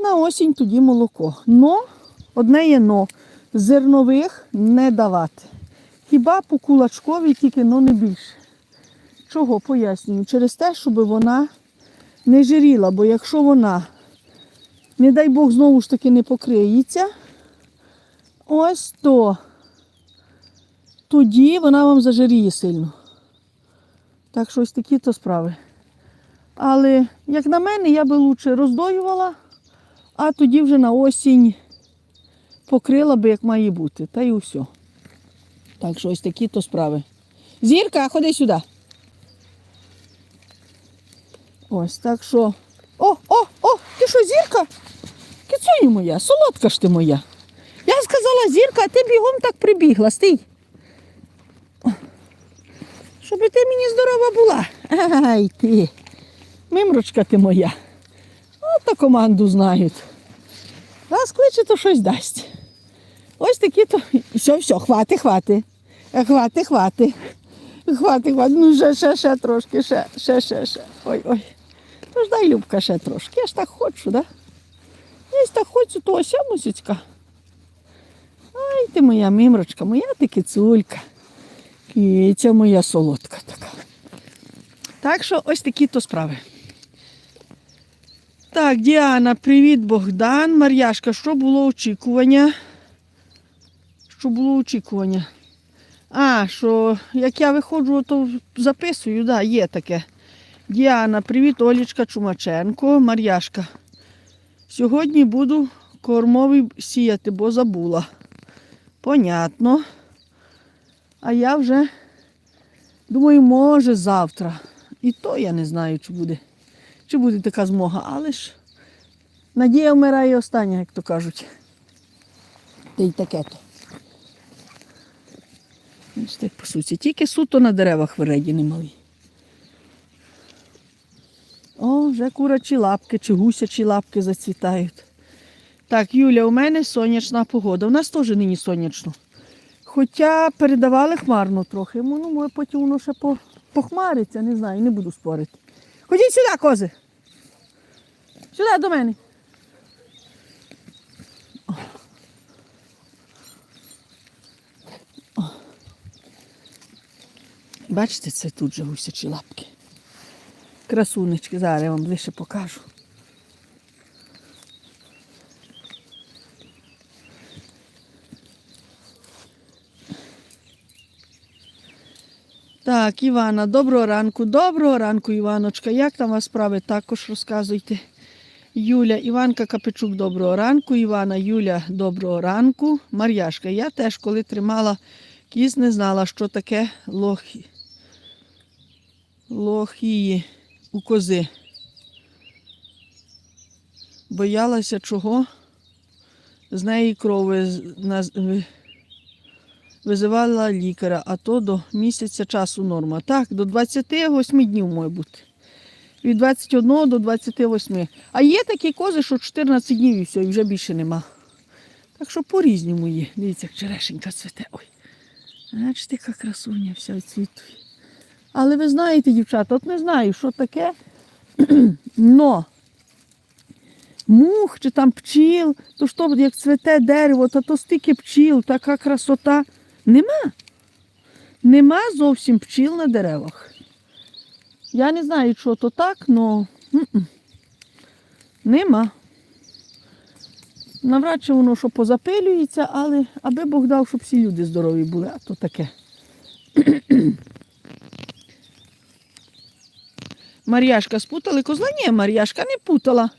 на осінь тоді молоко. Но, одне є но, зернових не давати. Хіба по кулачкові тільки, но не більше. Чого пояснюю? Через те, щоб вона не жиріла, бо якщо вона, не дай Бог, знову ж таки не покриється, ось то тоді вона вам зажиріє сильно. Так що ось такі то справи. Але, як на мене, я би лучше роздоювала, а тоді вже на осінь покрила би, як має бути. Та й усе. Так що ось такі то справи. Зірка, ходи сюди. Ось так що. О, о, о, ти що, зірка? Кицюню моя, солодка ж ти моя. Я сказала зірка, а ти бігом так прибігла, стій. Щоб ти мені здорова була. Ай ти. Мимрочка ти моя. Ото команду знають. Раз кличе, то щось дасть. Ось такі то. Все, все, хвати, хвати. Е, Хвати, хвати. Хвати, хвати. Ну, ще, ще, ще трошки, ще, ще, ще, ще. Ой, ой. Тож дай Любка ще трошки. Я ж так хочу, да? Я ж так хочу, то ось мусічка. Ай ти моя мимрочка, моя ти кицулька. Киця моя солодка така. Так що ось такі то справи. Так, Діана, привіт, Богдан. Мар'яшка, що було очікування? Що було очікування? А, що як я виходжу, то записую, да, є таке. Діана, привіт, Олічка Чумаченко, Мар'яшка. Сьогодні буду кормовий сіяти, бо забула. Понятно. А я вже думаю, може завтра. І то я не знаю, чи буде, чи буде така змога, але ж надія вмирає остання, як то кажуть. Та й таке то. По суті. Тільки суто на деревах виредіни малі. О, вже курачі лапки чи гусячі лапки зацвітають. Так, Юля, у мене сонячна погода. У нас теж нині сонячно. Хоча передавали хмарно трохи. Ну, може, потім воно ще похмариться, не знаю, не буду спорити. Ходіть сюди, кози. Сюди до мене. Бачите, це тут же гусячі лапки. Красунечки, зараз я вам ближче покажу. Так, Івана, доброго ранку, доброго ранку, Іваночка. Як там вас справи? Також розказуйте. Юля, Іванка Капичук, доброго ранку. Івана, Юля, доброго ранку. Мар'яшка, я теж, коли тримала кіз, не знала, що таке лохи. Лохії у кози. Боялася чого? З неї кров виз- наз- ви- визивала лікаря, а то до місяця часу норма. Так, до 28 днів має бути. Від 21 до 28. А є такі кози, що 14 днів і все, і вже більше нема. Так що по-різному є. Дивіться, як черешенька цвете. Ой. Бачите, яка красуня вся відцвітує. Але ви знаєте, дівчата, от не знаю, що таке. Но мух чи там пчіл, то що як цвете дерево, то, то стільки пчіл, така красота. Нема. Нема зовсім пчіл на деревах. Я не знаю, що то так, але нема. Навряд чи воно що позапилюється, але аби Бог дав, щоб всі люди здорові були, а то таке. Мар'яшка спутали козла? Ні, Мар'яшка не путала.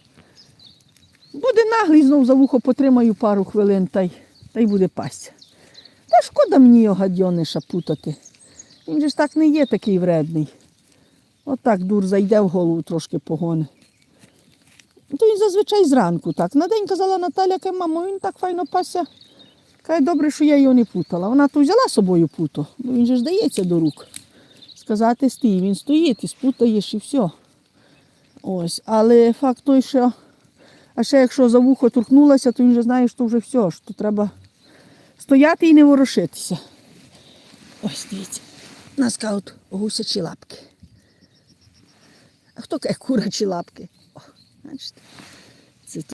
Буде наглий, знов за вухо потримаю пару хвилин та й, та й буде пастя. Та шкода мені його гадьониша путати. Він же ж так не є такий вредний. Отак дур зайде в голову трошки погони. То він зазвичай зранку так. На день казала Наталя, каже, мамо, він так файно пасся. Каже, добре, що я його не путала. Вона то взяла з собою путо, бо він же ж дається до рук. Сказати стій, він стоїть і спутаєш і все. Ось. Але факт той, що а ще якщо за вухо торкнулася, то він вже знає, що вже все, що треба стояти і не ворушитися. Ось дивіться, у нас кажуть гусячі лапки. А хто каже курачі лапки? О, бачите?